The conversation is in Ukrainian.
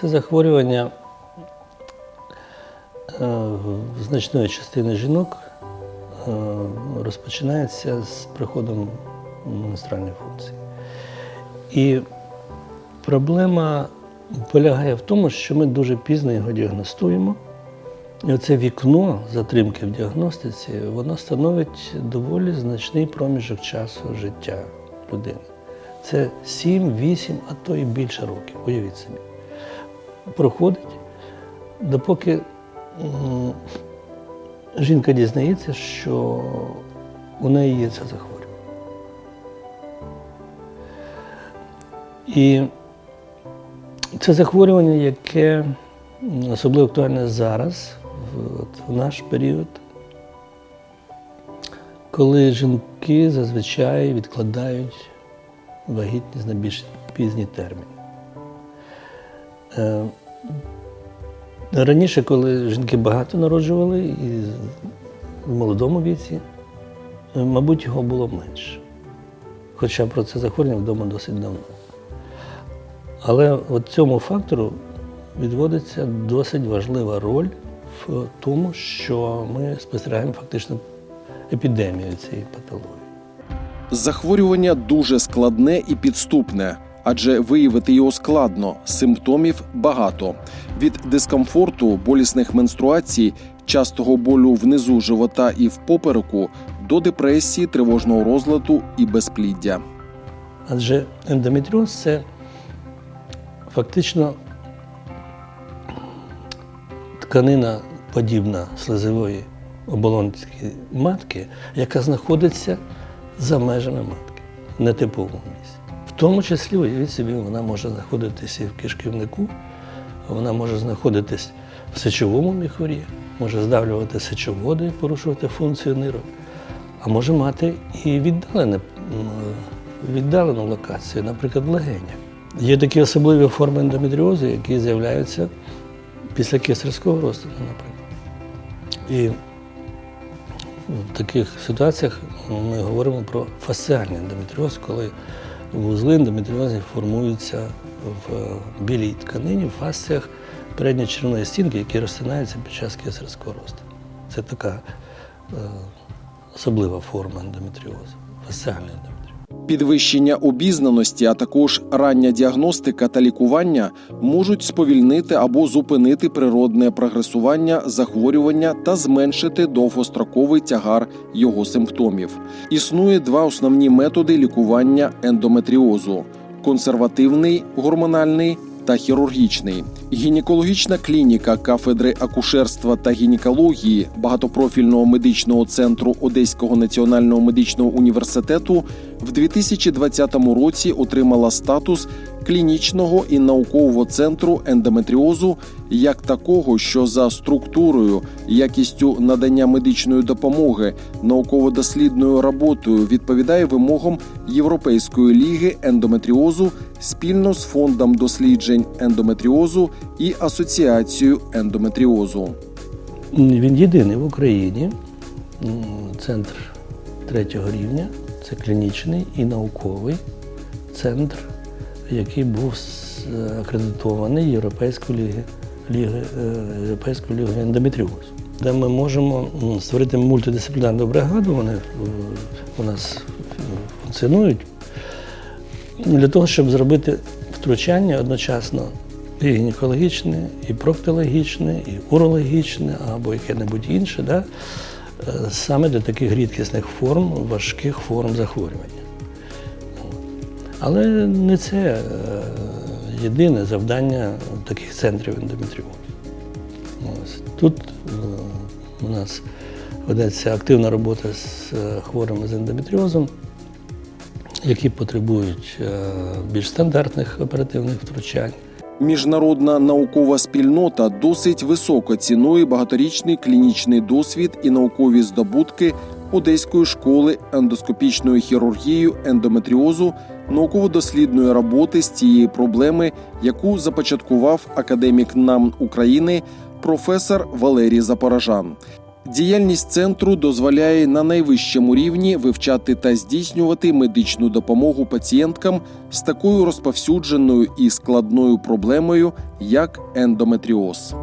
Це захворювання е, значної частини жінок е, розпочинається з приходом менструальної функції. І проблема полягає в тому, що ми дуже пізно його діагностуємо. І оце вікно затримки в діагностиці, воно становить доволі значний проміжок часу життя людини. Це 7, 8, а то і більше років, уявіть собі. Проходить, допоки жінка дізнається, що у неї є це захворювання. І це захворювання, яке особливо актуальне зараз, в, от, в наш період, коли жінки зазвичай відкладають вагітність на більш пізній термін. Е, Раніше, коли жінки багато народжували і в молодому віці, е, мабуть, його було менше. Хоча про це захворювання вдома досить давно. Але от цьому фактору відводиться досить важлива роль в тому, що ми спостерігаємо фактично епідемію цієї патології. Захворювання дуже складне і підступне, адже виявити його складно, симптомів багато. Від дискомфорту, болісних менструацій, частого болю внизу живота і в попереку до депресії, тривожного розладу і безпліддя. Адже ендометріоз це фактично тканина подібна слизової оболонки матки, яка знаходиться за межами матки, нетиповому місці. Тому числі, уявіть собі, вона може знаходитися і в кишківнику, вона може знаходитись в сечовому міхурі, може здавлювати сечоводи порушувати функцію нирок, а може мати і віддалене, віддалену локацію, наприклад, легеня. Є такі особливі форми ендометріозу, які з'являються після кесарського розтину, наприклад. І в таких ситуаціях ми говоримо про фасціальний ендометріоз, коли вузли ендометріозів формуються в білій тканині, в фасціях передньої червоної стінки, які розтинаються під час кесарського росту. Це така е, особлива форма ендометріозу, фасціальний ендометріоз. Підвищення обізнаності, а також рання діагностика та лікування можуть сповільнити або зупинити природне прогресування захворювання та зменшити довгостроковий тягар його симптомів. Існує два основні методи лікування ендометріозу: консервативний гормональний та хірургічний. Гінекологічна клініка кафедри акушерства та гінекології багатопрофільного медичного центру Одеського національного медичного університету в 2020 році отримала статус клінічного і наукового центру ендометріозу як такого, що за структурою, якістю надання медичної допомоги, науково-дослідною роботою відповідає вимогам Європейської ліги ендометріозу спільно з фондом досліджень ендометріозу і асоціацією ендометріозу. Він єдиний в Україні центр третього рівня, це клінічний і науковий центр, який був акредитований Європейською ліги, е, Європейською лігою ендометріозу, де ми можемо створити мультидисциплінарну бригаду, вони е, у нас е, функціонують, для того, щоб зробити втручання одночасно і гінекологічне, і проктологічне, і урологічне, або яке-небудь інше, да? Саме для таких рідкісних форм, важких форм захворювання. Але не це е, єдине завдання таких центрів ендометріозу. Тут е, у нас ведеться активна робота з е, хворими з ендометріозом, які потребують більш стандартних оперативних втручань. Міжнародна наукова спільнота досить високо цінує багаторічний клінічний досвід і наукові здобутки Одеської школи ендоскопічної хірургії ендометріозу, науково-дослідної роботи з цієї проблеми, яку започаткував академік НАМ України професор Валерій Запорожан. Діяльність центру дозволяє на найвищому рівні вивчати та здійснювати медичну допомогу пацієнткам з такою розповсюдженою і складною проблемою, як ендометріоз.